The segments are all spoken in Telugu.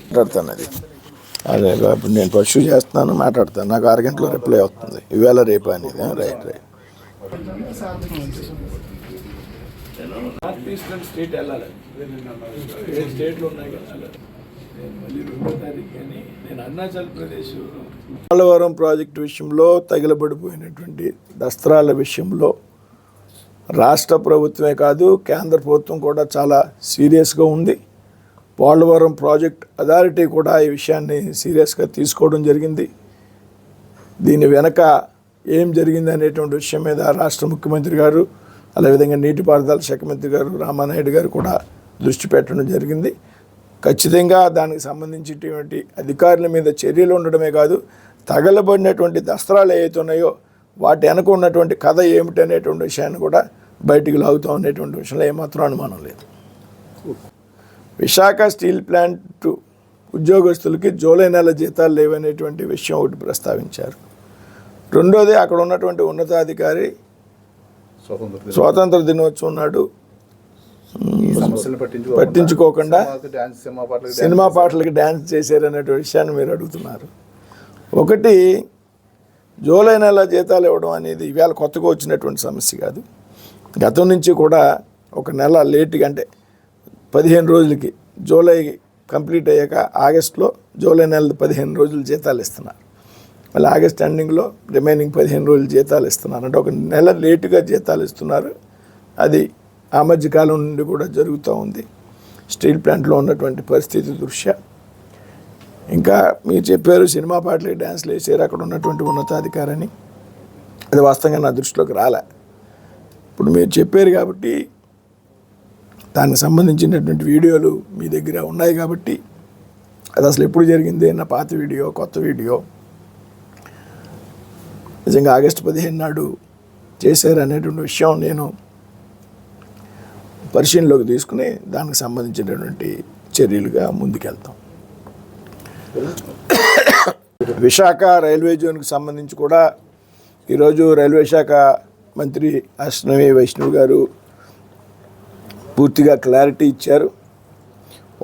మాట్లాడుతున్నది అదే ఇప్పుడు నేను పర్సూ చేస్తున్నాను మాట్లాడతాను. నాకు అరగంటలో రిప్లై అవుతుంది ఇవాళ రేపు అనేది రైట్ రైట్. స్టేట్ వెళ్ళాలి. ఏడు స్టేట్లు ఉన్నాయి నేను మళ్ళీ రెండో తారీఖు కానీ నేను అరుణాచల్ ప్రదేశ్ పోలవరం ప్రాజెక్టు విషయంలో తగిలబడిపోయినటువంటి దస్త్రాల విషయంలో రాష్ట్ర ప్రభుత్వమే కాదు కేంద్ర ప్రభుత్వం కూడా చాలా సీరియస్గా ఉంది. పోలవరం ప్రాజెక్ట్ అథారిటీ కూడా ఈ విషయాన్ని సీరియస్గా తీసుకోవడం జరిగింది. దీని వెనక ఏం జరిగింది అనేటువంటి విషయం మీద రాష్ట్ర ముఖ్యమంత్రి గారు అదేవిధంగా నీటిపారుదల శాఖ మంత్రి గారు రామానాయుడు గారు కూడా దృష్టి పెట్టడం జరిగింది. ఖచ్చితంగా దానికి సంబంధించినటువంటి అధికారుల మీద చర్యలు ఉండడమే కాదు తగలబడినటువంటి దస్త్రాలు ఏవైతే ఉన్నాయో వాటి వెనక ఉన్నటువంటి కథ ఏమిటి అనేటువంటి విషయాన్ని కూడా బయటికి లాగుతాం అనేటువంటి విషయంలో ఏమాత్రం అనుమానం లేదు. విశాఖ స్టీల్ ప్లాంట్ ఉద్యోగస్తులకి జూలై నెల జీతాలు లేవనేటువంటి విషయం ఒకటి ప్రస్తావించారు. రెండోది అక్కడ ఉన్నటువంటి ఉన్నతాధికారి స్వతంత్ర దినోత్సవం నాడు పట్టించుకోకుండా సినిమా పాటలకి డ్యాన్స్ చేశారనేటువంటి విషయాన్ని మీరు అడుగుతున్నారు. ఒకటి జూలై నెల జీతాలు ఇవ్వడం అనేది ఇవాళ కొత్తగా వచ్చినటువంటి సమస్య కాదు. గతం నుంచి కూడా ఒక నెల లేట్గా అంటే పదిహేను రోజులకి జూలై కంప్లీట్ అయ్యాక ఆగస్ట్లో జూలై నెల పదిహేను రోజులు జీతాలు ఇస్తున్నారు. మళ్ళీ ఆగస్ట్ ఎండింగ్లో రిమైనింగ్ పదిహేను రోజులు జీతాలు ఇస్తున్నారు. అంటే ఒక నెల లేటుగా జీతాలు ఇస్తున్నారు. అది ఆ మధ్యకాలం నుండి కూడా జరుగుతూ ఉంది. స్టీల్ ప్లాంట్లో ఉన్నటువంటి పరిస్థితి దృష్ట్యా ఇంకా మీరు చెప్పారు సినిమా పాటలకి డ్యాన్స్లు వేసారు. అక్కడ ఉన్నటువంటి ఉన్నతాధికారని. అది వాస్తవంగా నా దృష్టిలోకి రాలే. ఇప్పుడు మీరు చెప్పారు కాబట్టి దానికి సంబంధించినటువంటి వీడియోలు మీ దగ్గర ఉన్నాయి కాబట్టి అది అసలు ఎప్పుడు జరిగింది నా పాత వీడియో కొత్త వీడియో. నిజంగా ఆగస్టు పదిహేను నాడు చేశారు అనేటువంటి విషయం నేను పరిశీలనలోకి తీసుకుని దానికి సంబంధించినటువంటి చర్యలుగా ముందుకెళ్తాం. విశాఖ రైల్వే జోన్కి సంబంధించి కూడా ఈరోజు రైల్వే శాఖ మంత్రి అశ్వమి వైష్ణవ్ గారు పూర్తిగా క్లారిటీ ఇచ్చారు.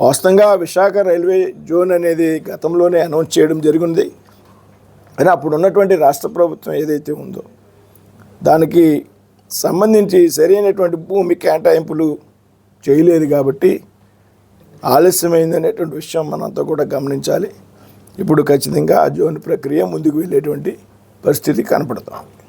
వాస్తవంగా విశాఖ రైల్వే జోన్ అనేది గతంలోనే అనౌన్స్ చేయడం జరిగింది. కానీ అప్పుడు ఉన్నటువంటి రాష్ట్ర ప్రభుత్వం ఏదైతే ఉందో దానికి సంబంధించి సరైనటువంటి భూమి కేటాయింపులు చేయలేదు కాబట్టి ఆలస్యమైంది అనేటువంటి విషయం మనంతా కూడా గమనించాలి. ఇప్పుడు ఖచ్చితంగా ఆ జోన్ ప్రక్రియ ముందుకు వెళ్ళేటువంటి పరిస్థితి కనపడతాం.